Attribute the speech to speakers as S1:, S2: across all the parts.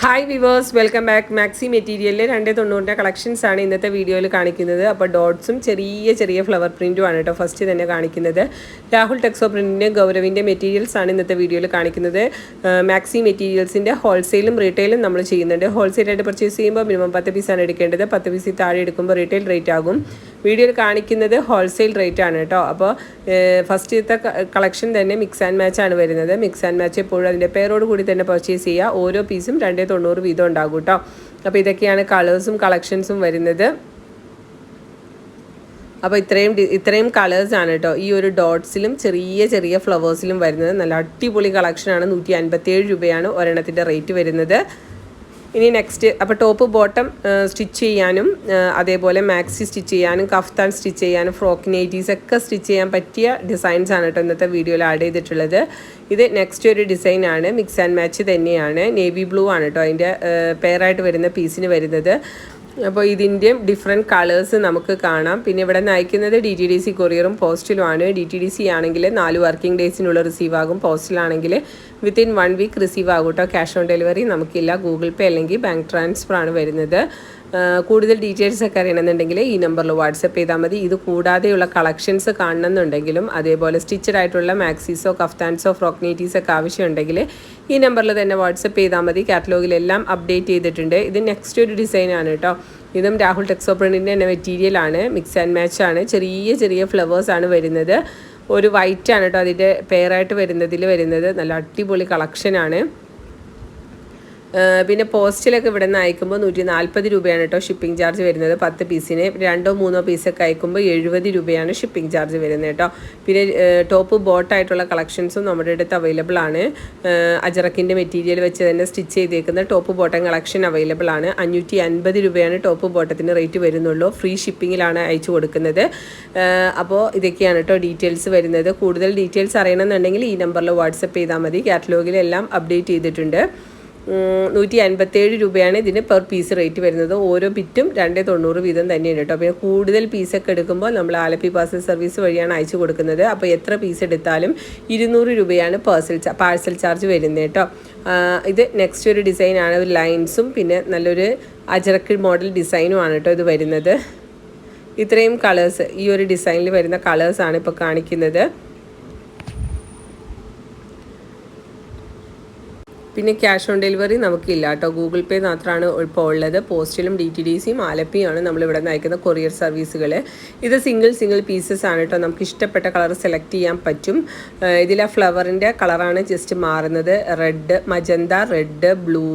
S1: Hi viewers welcome back maxi മെറ്റീരിയലിൽ രണ്ട് തൊണ്ണൂറിന്റെ collections ആണ് ഇന്നത്തെ വീഡിയോയിൽ കാണിക്കുന്നത്. അപ്പോൾ ഡോട്ട്സും ചെറിയ ചെറിയ ഫ്ലവർ പ്രിന്റും ആണ് കേട്ടോ ഫസ്റ്റ് തന്നെ കാണിക്കുന്നത്. രാഹുൽ ടെക്സോ പ്രിന്റിന്റെ ഗൗരവിന്റെ മെറ്റീരിയൽസ് ആണ് ഇന്നത്തെ വീഡിയോയിൽ കാണിക്കുന്നത്. മാക്സി മെറ്റീരിയൽസിന്റെ ഹോൾസെയിലും റീറ്റെയിലും നമ്മൾ ചെയ്യുന്നുണ്ട്. ഹോൾസെയിലായിട്ട് പർച്ചേസ് ചെയ്യുമ്പോൾ മിനിമം പത്ത് പീസാണ് എടുക്കേണ്ടത്. പത്ത് പീസിൽ താഴെ എടുക്കുമ്പോൾ റീറ്റെയിൽ റേറ്റ് ആകും. വീഡിയോയിൽ കാണിക്കുന്നത് ഹോൾസെയിൽ റേറ്റ് ആണ് കേട്ടോ. അപ്പോൾ ഫസ്റ്റത്തെ കളക്ഷൻ തന്നെ മിക്സ് ആൻഡ് മാച്ച് ആണ് വരുന്നത്. മിക്സ് ആൻഡ് മാച്ച് എപ്പോഴും അതിന്റെ പേരോട് കൂടി തന്നെ പർച്ചേസ് ചെയ്യുക. ഓരോ പീസും രണ്ടേ തൊണ്ണൂറ് വീതം ഉണ്ടാകും കേട്ടോ. അപ്പോൾ ഇതൊക്കെയാണ് കളേഴ്സും കളക്ഷൻസും വരുന്നത്. അപ്പോൾ ഇത്രയും ഇത്രയും കളേഴ്സാണ് കേട്ടോ. ഈ ഒരു ഡോട്ട്സിലും ചെറിയ ചെറിയ ഫ്ലവേഴ്സിലും വരുന്നത്. നല്ല അടിപൊളി കളക്ഷനാണ് നൂറ്റി അൻപത്തേഴ് രൂപയാണ് ഒരെണ്ണത്തിന്റെ റേറ്റ് വരുന്നത്. ഇനി നെക്സ്റ്റ് അപ്പോൾ ടോപ്പ് ബോട്ടം സ്റ്റിച്ച് ചെയ്യാനും അതേപോലെ മാക്സി സ്റ്റിച്ച് ചെയ്യാനും കഫ്താൻ സ്റ്റിച്ച് ചെയ്യാനും ഫ്രോക്ക് നൈറ്റീസ് ഒക്കെ സ്റ്റിച്ച് ചെയ്യാൻ പറ്റിയ ഡിസൈൻസ് ആണ് കേട്ടോ ഇന്നത്തെ വീഡിയോയിൽ ആഡ് ചെയ്തിട്ടുള്ളത്. ഇത് നെക്സ്റ്റ് ഒരു ഡിസൈൻ ആണ് മിക്സ് ആൻഡ് മാച്ച് തന്നെയാണ് നേവി ബ്ലൂ ആണ് കേട്ടോ അതിന്റെ പെയറായിട്ട് വരുന്ന പീസിന് വരുന്നത്. അപ്പോൾ ഇതിന്റെയും ഡിഫറെന്റ് കളേഴ്സ് നമുക്ക് കാണാം. പിന്നെ ഇവിടെ നയിക്കുന്നത് ഡി ടി ഡി സി കൊറിയറും പോസ്റ്റിലുമാണ് ഡി ടി ഡി സി ആണെങ്കിൽ നാല് വർക്കിംഗ് ഡേയ്സിനുള്ള റിസീവ് ആകും. പോസ്റ്റിലാണെങ്കിൽ വിത്തിൻ വൺ വീക്ക് റിസീവ് ആകും കേട്ടോ ക്യാഷ് ഓൺ ഡെലിവറി നമുക്കില്ല. ഗൂഗിൾ പേ അല്ലെങ്കിൽ ബാങ്ക് ട്രാൻസ്ഫർ ആണ് വരുന്നത്. കൂടുതൽ ഡീറ്റെയിൽസ് ഒക്കെ അറിയണമെന്നുണ്ടെങ്കിൽ ഈ നമ്പറിൽ വാട്സപ്പ് ചെയ്താൽ മതി. ഇത് കൂടാതെയുള്ള കളക്ഷൻസ് കാണണമെന്നുണ്ടെങ്കിലും അതേപോലെ സ്റ്റിച്ചഡ് ആയിട്ടുള്ള മാക്സീസോ കഫ്താൻസോ ഫ്രോക്ക് നൈറ്റീസ് ഒക്കെ ആവശ്യമുണ്ടെങ്കിൽ ഈ നമ്പറിൽ തന്നെ വാട്സപ്പ് ചെയ്താൽ മതി. കാറ്റലോഗിലെല്ലാം അപ്ഡേറ്റ് ചെയ്തിട്ടുണ്ട്. ഇത് നെക്സ്റ്റ് ഒരു ഡിസൈനാണ് കേട്ടോ. ഇതും രാഹുൽ ടെക്സോ പ്രിന്റിന്റെ തന്നെ മെറ്റീരിയലാണ് മിക്സ് ആൻഡ് മാച്ച് ആണ്. ചെറിയ ചെറിയ ഫ്ലവേഴ്സാണ് വരുന്നത്. ഒരു വൈറ്റാണ് കേട്ടോ അതിന്റെ പെയറായിട്ട് വരുന്നതിൽ വരുന്നത്. നല്ല അടിപൊളി കളക്ഷനാണ് പിന്നെ പോസ്റ്റിലൊക്കെ ഇവിടെ നിന്ന് അയക്കുമ്പോൾ നൂറ്റി നാൽപ്പത് രൂപയാണ് കേട്ടോ ഷിപ്പിംഗ് ചാർജ് വരുന്നത്. പത്ത് പീസിന് രണ്ടോ മൂന്നോ പീസൊക്കെ അയക്കുമ്പോൾ എഴുപത് രൂപയാണ് ഷിപ്പിംഗ് ചാർജ് വരുന്നത് കേട്ടോ. പിന്നെ ടോപ്പ് ബോട്ടായിട്ടുള്ള കളക്ഷൻസും നമ്മുടെ അടുത്ത് അവൈലബിൾ ആണ്. അജറക്കിന്റെ മെറ്റീരിയൽ വെച്ച് തന്നെ സ്റ്റിച്ച് ചെയ്തേക്കുന്ന ടോപ്പ് ബോട്ടം കളക്ഷൻ അവൈലബിൾ ആണ്. അഞ്ഞൂറ്റി അൻപത് രൂപയാണ് ടോപ്പ് ബോട്ടത്തിന് റേറ്റ് വരുന്നുള്ളൂ. ഫ്രീ ഷിപ്പിങ്ങിലാണ് അയച്ചു കൊടുക്കുന്നത്. അപ്പോൾ ഇതൊക്കെയാണ് കേട്ടോ ഡീറ്റെയിൽസ് വരുന്നത്. കൂടുതൽ ഡീറ്റെയിൽസ് അറിയണമെന്നുണ്ടെങ്കിൽ ഈ നമ്പറിൽ വാട്സപ്പ് ചെയ്താൽ മതി. കാറ്റലോഗിലെല്ലാം അപ്ഡേറ്റ് ചെയ്തിട്ടുണ്ട്. നൂറ്റി അൻപത്തേഴ് രൂപയാണ് ഇതിന് പെർ പീസ് റേറ്റ് വരുന്നത്. ഓരോ ബിറ്റും രണ്ടേ തൊണ്ണൂറ് വീതം തന്നെയാണ് കേട്ടോ. പിന്നെ കൂടുതൽ പീസൊക്കെ എടുക്കുമ്പോൾ നമ്മൾ ആലപ്പി പാർസൽ സർവീസ് വഴിയാണ് അയച്ചു കൊടുക്കുന്നത്. അപ്പോൾ എത്ര പീസ് എടുത്താലും ഇരുന്നൂറ് രൂപയാണ് പേഴ്സൽ പാഴ്സൽ ചാർജ് വരുന്നത് കേട്ടോ. ഇത് നെക്സ്റ്റ് ഒരു ഡിസൈനാണ് ഒരു ലൈൻസും പിന്നെ നല്ലൊരു അജറക്കിൾ മോഡൽ ഡിസൈനുമാണ് കേട്ടോ ഇത് വരുന്നത്. ഇത്രയും കളേഴ്സ് ഈ ഒരു ഡിസൈനിൽ വരുന്ന കളേഴ്സാണ് ഇപ്പോൾ കാണിക്കുന്നത്. പിന്നെ ക്യാഷ് ഓൺ ഡെലിവറി നമുക്കില്ല കേട്ടോ. ഗൂഗിൾ പേ മാത്രമാണ് ഇപ്പോൾ ഉള്ളത്. പോസ്റ്റിലും ഡി ടി ഡി സിയും ആലപ്പിയാണ് നമ്മളിവിടെ നിന്ന് അയക്കുന്ന കൊറിയർ സർവീസുകൾ ഇത് സിംഗിൾ സിംഗിൾ പീസസ് ആണ് കേട്ടോ. നമുക്ക് ഇഷ്ടപ്പെട്ട കളർ സെലക്ട് ചെയ്യാൻ പറ്റും. ഇതിൽ ഇതിലെ ഫ്ലവറിന്റെ കളറാണ് ജസ്റ്റ് മാറുന്നത്. Red magenta red blue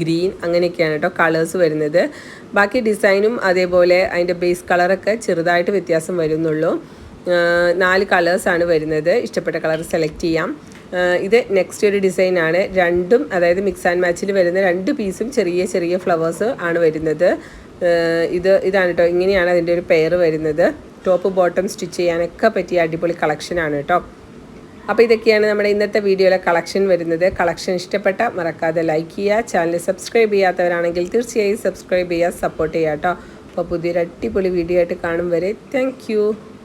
S1: green അങ്ങനെയൊക്കെയാണ് കേട്ടോ കളേഴ്സ് വരുന്നത്. ബാക്കി ഡിസൈനും അതേപോലെ അതിന്റെ ബേസ് കളറൊക്കെ ചെറുതായിട്ട് വ്യത്യാസം വരുന്നുള്ളൂ. നാല് കളേഴ്സാണ് വരുന്നത്. ഇഷ്ടപ്പെട്ട കളർ സെലക്ട് ചെയ്യാം. ഇത് നെക്സ്റ്റ് ഒരു ഡിസൈനാണ് രണ്ടും അതായത് മിക്സ് ആൻഡ് മാച്ചിൽ വരുന്ന രണ്ട് പീസും ചെറിയ ചെറിയ ഫ്ലവേഴ്സ് ആണ് വരുന്നത്. ഇത് ഇതാണ് കേട്ടോ ഇങ്ങനെയാണ് അതിന്റെ ഒരു പെയർ വരുന്നത്. ടോപ്പ് ബോട്ടം സ്റ്റിച്ച് ചെയ്യാനൊക്കെ പറ്റിയ അടിപൊളി കളക്ഷനാണ് കേട്ടോ അപ്പോൾ ഇതൊക്കെയാണ് നമ്മുടെ ഇന്നത്തെ വീഡിയോയിലെ കളക്ഷൻ വരുന്നത്. കളക്ഷൻ ഇഷ്ടപ്പെട്ട മറക്കാതെ ലൈക്ക് ചെയ്യുക. ചാനൽ സബ്സ്ക്രൈബ് ചെയ്യാത്തവരാണെങ്കിൽ തീർച്ചയായും സബ്സ്ക്രൈബ് ചെയ്യുക സപ്പോർട്ട് ചെയ്യുക കേട്ടോ അപ്പോൾ പുതിയൊരു അടിപൊളി വീഡിയോ ആയിട്ട് കാണും വരെ. താങ്ക്